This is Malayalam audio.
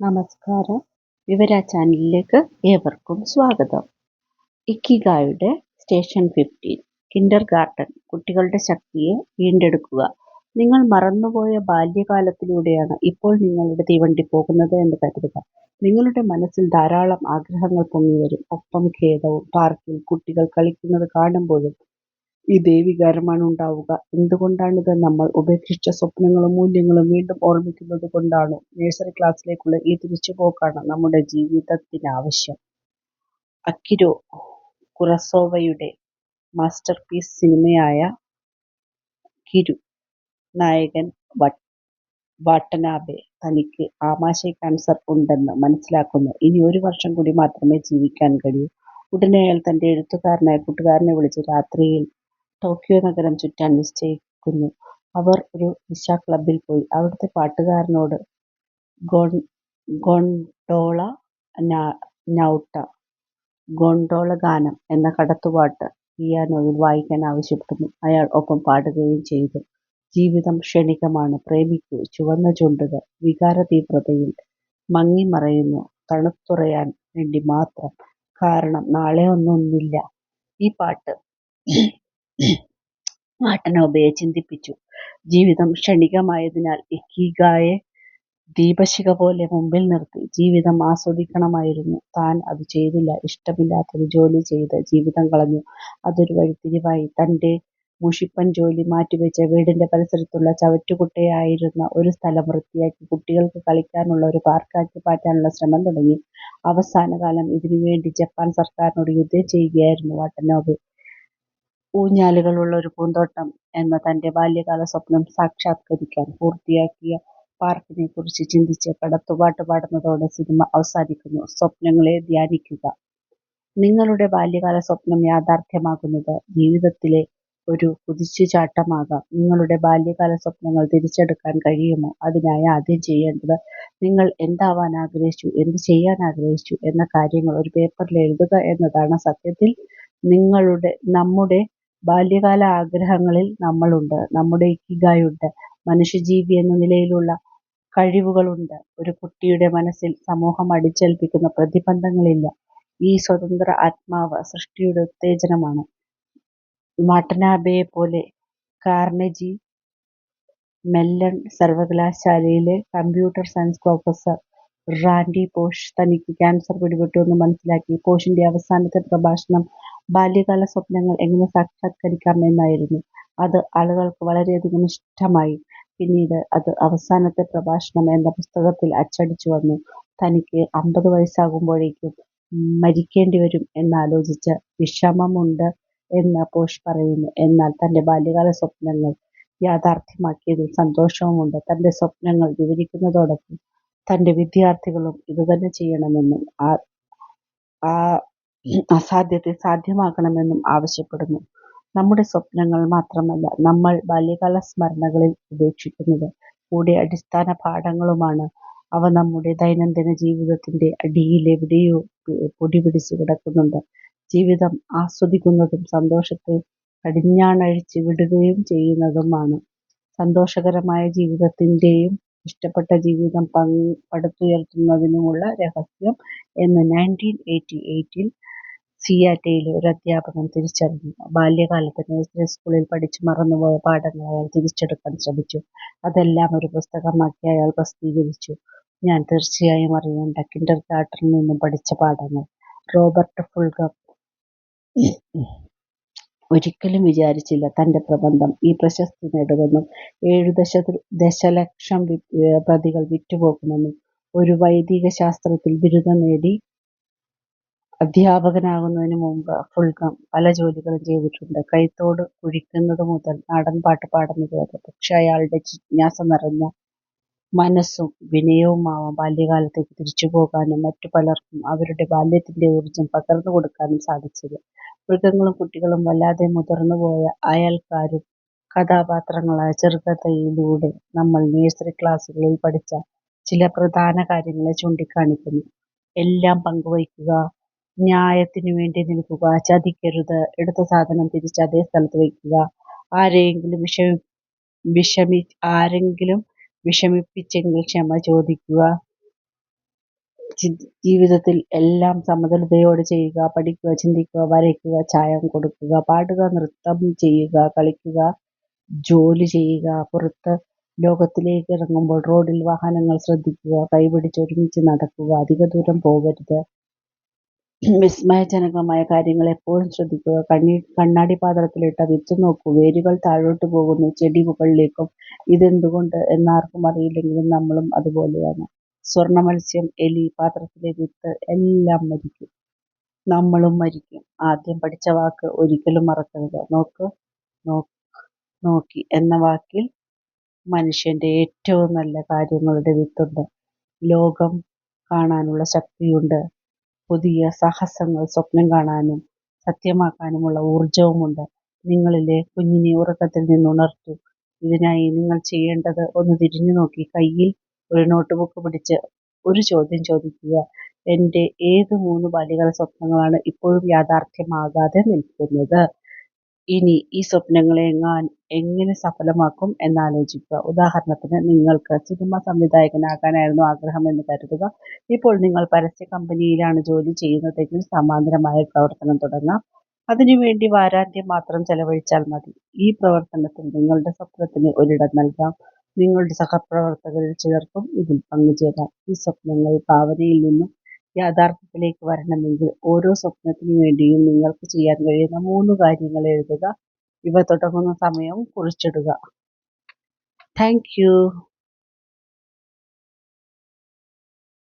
നമസ്കാരം. വിവര ചാനലിലേക്ക് ഏവർക്കും സ്വാഗതം. ഇക്കിഗായുടെ സ്റ്റേഷൻ ഫിഫ്റ്റീൻ കിൻഡർ ഗാർട്ടൻ കുട്ടികളുടെ ശക്തിയെ വീണ്ടെടുക്കുക. നിങ്ങൾ മറന്നുപോയ ബാല്യകാലത്തിലൂടെയാണ് ഇപ്പോൾ നിങ്ങളുടെ തീവണ്ടി പോകുന്നത് എന്ന് കരുതുക. നിങ്ങളുടെ മനസ്സിൽ ധാരാളം ആഗ്രഹങ്ങൾ പൊങ്ങിവരും ഒപ്പം ഖേദവും പാർക്കിൽ കുട്ടികൾ കളിക്കുന്നത് കാണുമ്പോഴും ഇതേ വികാരമാണ് ഉണ്ടാവുക. എന്തുകൊണ്ടാണിത്? നമ്മൾ ഉപേക്ഷിച്ച സ്വപ്നങ്ങളും മൂല്യങ്ങളും വീണ്ടും ഓർമ്മിക്കുന്നത് കൊണ്ടാണോ നഴ്സറി ക്ലാസ്സിലേക്കുള്ള ഈ തിരിച്ചുപോക്കാണ് നമ്മുടെ ജീവിതത്തിനാവശ്യം അക്കിരോ കുറസോവയുടെ മാസ്റ്റർ പീസ് സിനിമയായ കിരു നായകൻ വാട്ടനാബെ തനിക്ക് ആമാശയ ക്യാൻസർ ഉണ്ടെന്ന് മനസ്സിലാക്കുന്നു. ഇനി ഒരു വർഷം കൂടി മാത്രമേ ജീവിക്കാൻ കഴിയൂ. ഉടനെ അയാൾ തന്റെ എഴുത്തുകാരനായ കൂട്ടുകാരനെ വിളിച്ച് രാത്രിയിൽ ടോക്കിയോ നഗരം ചുറ്റാൻ നിശ്ചയിക്കുന്നു. അവർ ഒരു ക്ലബിൽ പോയി. അവിടുത്തെ പാട്ടുകാരനോട് ഗോണ്ടോള ഗോണ്ടോള ഗാനം എന്ന കടത്തുപാട്ട് പിയാനോയിൽ വായിക്കാൻ ആവശ്യപ്പെടുന്നു. അയാൾ ഒപ്പം പാടുകയും ചെയ്തു. ജീവിതം ക്ഷണികമാണ്. പ്രേമിക്കൂ. ചുവന്ന ചുണ്ടുകൾ വികാരതീവ്രതയിൽ മങ്ങിമറയുന്നു. തണുത്തുറയാൻ വേണ്ടി മാത്രം. കാരണം നാളെ ഒന്നൊന്നില്ല. ഈ പാട്ട് വാട്ടനോബയെ ചിന്തിപ്പിച്ചു. ജീവിതം ക്ഷണികമായതിനാൽ ഇക്കിഗായെ ദീപശിഖ പോലെ മുമ്പിൽ നിർത്തി ജീവിതം ആസ്വദിക്കണമായിരുന്നു. താൻ അത് ചെയ്തില്ല. ഇഷ്ടമില്ലാത്തൊരു ജോലി ചെയ്ത് ജീവിതം കളഞ്ഞു. അതൊരു വഴിത്തിരിവായി. തന്റെ മുഷിപ്പൻ ജോലി മാറ്റിവെച്ച് വീടിന്റെ പരിസരത്തുള്ള ചവറ്റുകുട്ടയായിരുന്ന ഒരു സ്ഥലം വൃത്തിയാക്കി കുട്ടികൾക്ക് കളിക്കാനുള്ള ഒരു പാർക്കാക്കി മാറ്റാനുള്ള ശ്രമം തുടങ്ങി. അവസാനകാലം ഇതിനുവേണ്ടി ജപ്പാൻ സർക്കാരിനോട് യുദ്ധം ചെയ്യുകയായിരുന്നു വാട്ടനോബെ. ഊഞ്ഞാലുകളുള്ള ഒരു പൂന്തോട്ടം എന്ന തന്റെ ബാല്യകാല സ്വപ്നം സാക്ഷാത്കരിക്കാൻ പൂർത്തിയാക്കിയ പാർക്കിനെക്കുറിച്ച് ചിന്തിച്ച് കടത്തുപാട്ട് പാടുന്നതോടെ സിനിമ അവസാനിക്കുന്നു. സ്വപ്നങ്ങളെ ധ്യാനിക്കുക. നിങ്ങളുടെ ബാല്യകാല സ്വപ്നം യാഥാർത്ഥ്യമാകുന്നത് ജീവിതത്തിലെ ഒരു കുതിച്ചുചാട്ടമാകാം. നിങ്ങളുടെ ബാല്യകാല സ്വപ്നങ്ങൾ തിരിച്ചെടുക്കാൻ കഴിയുമോ? അതിനായി ആദ്യം ചെയ്യേണ്ടത് നിങ്ങൾ എന്താവാൻ ആഗ്രഹിച്ചു, എന്ത് ചെയ്യാൻ ആഗ്രഹിച്ചു എന്ന കാര്യങ്ങൾ ഒരു പേപ്പറിൽ എഴുതുക എന്നതാണ്. സത്യത്തിൽ നിങ്ങളുടെ നമ്മുടെ ബാല്യകാല ആഗ്രഹങ്ങളിൽ നമ്മളുണ്ട്. നമ്മുടെ ഇക്കിഗായുണ്ട്. മനുഷ്യജീവി എന്ന നിലയിലുള്ള കഴിവുകളുണ്ട്. ഒരു കുട്ടിയുടെ മനസ്സിൽ സമൂഹം അടിച്ചേൽപ്പിക്കുന്ന പ്രതിബന്ധങ്ങളില്ല. ഈ സ്വതന്ത്ര ആത്മാവ് സൃഷ്ടിയുടെ ഉത്തേജനമാണ്. പോലെ കാർണജി മെല്ലൺ സർവകലാശാലയിലെ computer science professor Randy Pausch തനിക്ക് ക്യാൻസർ പിടിപെട്ടു എന്ന് മനസ്സിലാക്കി. പോഷിന്റെ അവസാനത്തെ പ്രഭാഷണം ബാല്യകാല സ്വപ്നങ്ങൾ എങ്ങനെ സാക്ഷാത്കരിക്കാം എന്നായിരുന്നു. അത് ആളുകൾക്ക് വളരെയധികം ഇഷ്ടമായി. പിന്നീട് അത് അവസാനത്തെ പ്രഭാഷണം എന്ന പുസ്തകത്തിൽ അച്ചടിച്ചു വന്നു തനിക്ക് അമ്പത് വയസ്സാകുമ്പോഴേക്കും മരിക്കേണ്ടിവരും എന്നാലോചിച്ച് വിഷമമുണ്ട് എന്ന് പോഷ് പറയുന്നു. എന്നാൽ തന്റെ ബാല്യകാല സ്വപ്നങ്ങൾ യാഥാർത്ഥ്യമാക്കിയതിൽ സന്തോഷവുമുണ്ട്. തന്റെ സ്വപ്നങ്ങൾ വിവരിക്കുന്നതോടൊപ്പം തന്റെ വിദ്യാർത്ഥികളും ഇതുതന്നെ ചെയ്യണമെന്നും അസാധ്യത്തെ സാധ്യമാക്കണമെന്നും ആവശ്യപ്പെടുന്നു. നമ്മുടെ സ്വപ്നങ്ങൾ മാത്രമല്ല നമ്മൾ ബാല്യകാല സ്മരണകളിൽ ഉപേക്ഷിക്കുന്നത് കൂടെ അടിസ്ഥാന പാഠങ്ങളുമാണ്. അവ നമ്മുടെ ദൈനംദിന ജീവിതത്തിന്റെ അടിയിലെവിടെയോ പൊടിപിടിച്ച് കിടക്കുന്നുണ്ട്. ജീവിതം ആസ്വദിക്കുന്നതും സന്തോഷത്തെ കടിഞ്ഞാണഴിച്ച് വിടുകയും ചെയ്യുന്നതുമാണ് സന്തോഷകരമായ ജീവിതത്തിന്റെയും ഇഷ്ടപ്പെട്ട ജീവിതം പടുത്തുയർത്തുന്നതിനുമുള്ള രഹസ്യം എന്ന് നയന്റീൻ എയ്റ്റി എയ്റ്റിൽ സിയാറ്റലിലെ ഒരു അധ്യാപകൻ തിരിച്ചറിഞ്ഞു. ബാല്യകാലത്ത് നഴ്സറി സ്കൂളിൽ പഠിച്ചു മറന്നുപോയ പാഠങ്ങൾ അയാൾ തിരിച്ചെടുക്കാൻ ശ്രമിച്ചു. അതെല്ലാം ഒരു പുസ്തകമാക്കി അയാൾ പ്രസിദ്ധീകരിച്ചു. ഞാൻ തീർച്ചയായും അറിയേണ്ട കിൻഡർ കിൻഡർഗാർട്ടനിൽ നിന്നും പഠിച്ച പാഠങ്ങൾ. റോബർട്ട് ഫുൾഗ ഒരിക്കലും വിചാരിച്ചില്ല തന്റെ പ്രബന്ധം ഈ പ്രശസ്തി നേടുമെന്നും ഏഴു ദശ ദശലക്ഷം പ്രതികൾ വിറ്റുപോകുമെന്നും. ഒരു വൈദിക ശാസ്ത്രത്തിൽ ബിരുദം നേടി അധ്യാപകനാകുന്നതിനു മുമ്പ് ഫുൾകം പല ജോലികളും ചെയ്തിട്ടുണ്ട്. കൈത്തോട് കുഴിക്കുന്നത് മുതൽ നാടൻ പാട്ട് പാടുന്നത് വരെ. പക്ഷേ അയാളുടെ ജിജ്ഞാസ നിറഞ്ഞ മനസ്സും വിനയവുമാവാം ബാല്യകാലത്തേക്ക് തിരിച്ചുപോകാനും മറ്റു പലർക്കും അവരുടെ ബാല്യത്തിന്റെ ഊർജം പകർന്നുകൊടുക്കാനും സാധിച്ചത്. മൃഗങ്ങളും കുട്ടികളും വല്ലാതെ മുതിർന്നുപോയ അയൽക്കാരും കഥാപാത്രങ്ങളായ ചെറുകഥയിലൂടെ നമ്മൾ നഴ്സറി ക്ലാസ്സുകളിൽ പഠിച്ച ചില പ്രധാന കാര്യങ്ങളെ ചൂണ്ടിക്കാണിക്കുന്നു. എല്ലാം പങ്കുവയ്ക്കുക, ന്യായത്തിനുവേണ്ടി നിൽക്കുക, ചതിക്കരുത്, എടുത്ത സാധനം തിരിച്ച് അതേ സ്ഥലത്ത് വയ്ക്കുക, ആരെയെങ്കിലും വിഷമി വിഷമി ആരെങ്കിലും വിഷമിപ്പിച്ചെങ്കിൽ ക്ഷമ ചോദിക്കുക, ജീവിതത്തിൽ എല്ലാം സമതുലതയോടെ ചെയ്യുക. പഠിക്കുക, ചിന്തിക്കുക, വരയ്ക്കുക, ചായം കൊടുക്കുക, പാടുക, നൃത്തം ചെയ്യുക, കളിക്കുക, ജോലി ചെയ്യുക. പുറത്ത് ലോകത്തിലേക്ക് ഇറങ്ങുമ്പോൾ റോഡിൽ വാഹനങ്ങൾ ശ്രദ്ധിക്കുക. കൈപിടിച്ച് ഒരുമിച്ച് നടക്കുക. അധിക ദൂരം പോകരുത്. വിസ്മയജനകമായ കാര്യങ്ങൾ എപ്പോഴും ശ്രദ്ധിക്കുക. കണ്ണാടി പാത്രത്തിലിട്ട വിത്ത് നോക്കൂ. വേരുകൾ താഴോട്ട് പോകുന്നു, ചെടി മുകളിലേക്കും. ഇതെന്തുകൊണ്ട് എന്നാർക്കും അറിയില്ലെങ്കിലും നമ്മളും അതുപോലെയാണ്. സ്വർണമത്സ്യം, എലി, പാത്രത്തിലെ വിത്ത് എല്ലാം മരിക്കും. നമ്മളും മരിക്കും. ആദ്യം പഠിച്ച വാക്ക് ഒരിക്കലും മറക്കരുത്. നോക്ക്, നോക്കി എന്ന വാക്കിൽ മനുഷ്യന്റെ ഏറ്റവും നല്ല കാര്യങ്ങളുടെ വിത്തുണ്ട്. ലോകം കാണാനുള്ള ശക്തിയുണ്ട്. പുതിയ സാഹസങ്ങൾ സ്വപ്നം കാണാനും സത്യമാക്കാനുമുള്ള ഊർജവുമുണ്ട്. നിങ്ങളിലെ കുഞ്ഞിനെ ഉറക്കത്തിൽ നിന്നുണർത്തൂ. ഇതിനായി നിങ്ങൾ ചെയ്യേണ്ടത് ഒന്ന് തിരിഞ്ഞു നോക്കി കയ്യിൽ ഒരു നോട്ട്ബുക്ക് പിടിച്ച് ഒരു ചോദ്യം ചോദിക്കുക. എന്റെ ഏത് മൂന്ന് ബാല്യകാല സ്വപ്നങ്ങളാണ് ഇപ്പോഴും യാഥാർത്ഥ്യമാകാതെ നിൽക്കുന്നത്? ഇനി ഈ സ്വപ്നങ്ങളെ ഞാൻ എങ്ങനെ സഫലമാക്കും എന്നാലോചിക്കുക. ഉദാഹരണത്തിന് നിങ്ങൾക്ക് സിനിമ സംവിധായകനാകാനായിരുന്നു ആഗ്രഹമെന്ന് കരുതുക. ഇപ്പോൾ നിങ്ങൾ പരസ്യ കമ്പനിയിലാണ് ജോലി ചെയ്യുന്നതെങ്കിൽ സമാന്തരമായ പ്രവർത്തനം തുടങ്ങാം. അതിനുവേണ്ടി വാരാന്ത്യം മാത്രം ചെലവഴിച്ചാൽ മതി. ഈ പ്രവർത്തനത്തിൽ നിങ്ങളുടെ സ്വപ്നത്തിന് ഒരിടം നൽകാം. നിങ്ങളുടെ സഹപ്രവർത്തകരിൽ ചിലർക്കും ഇതിൽ പങ്കുചേരാം. ഈ സ്വപ്നങ്ങൾ ഭാവനയിൽ നിന്നും യാഥാർത്ഥ്യത്തിലേക്ക് വരണമെങ്കിൽ ഓരോ സ്വപ്നത്തിനു വേണ്ടിയും നിങ്ങൾക്ക് ചെയ്യാൻ കഴിയുന്ന മൂന്ന് കാര്യങ്ങൾ എഴുതുക. ഇവ തുടങ്ങുന്ന സമയം കുറിച്ചിടുക. താങ്ക്